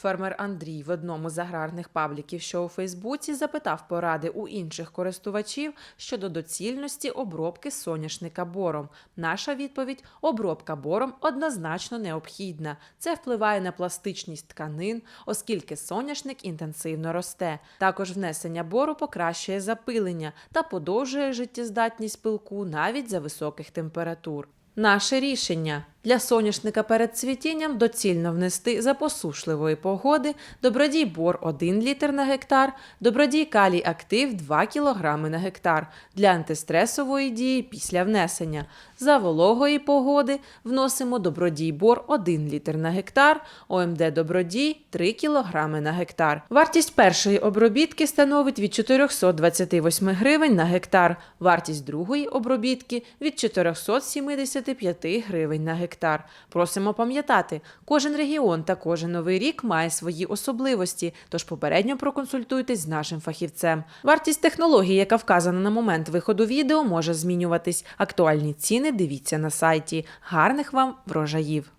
Фермер Андрій в одному з аграрних пабліків, що у Фейсбуці, запитав поради у інших користувачів щодо доцільності обробки соняшника бором. Наша відповідь: обробка бором однозначно необхідна. Це впливає на пластичність тканин, оскільки соняшник інтенсивно росте. Також внесення бору покращує запилення та подовжує життєздатність пилку навіть за високих температур. Наше рішення для соняшника перед цвітінням доцільно внести за посушливої погоди добродій бор 1 літр на гектар, добродій калій актив 2 кг на гектар для антистресової дії після внесення. За вологої погоди вносимо добродій бор 1 літр на гектар, ОМД добродій 3 кг на гектар. Вартість першої обробітки становить від 428 гривень на гектар, вартість другої обробітки від 475 гривень на гектар. Просимо пам'ятати, кожен регіон та кожен новий рік має свої особливості, тож попередньо проконсультуйтесь з нашим фахівцем. Вартість технології, яка вказана на момент виходу відео, може змінюватись. Актуальні ціни дивіться на сайті. Гарних вам врожаїв!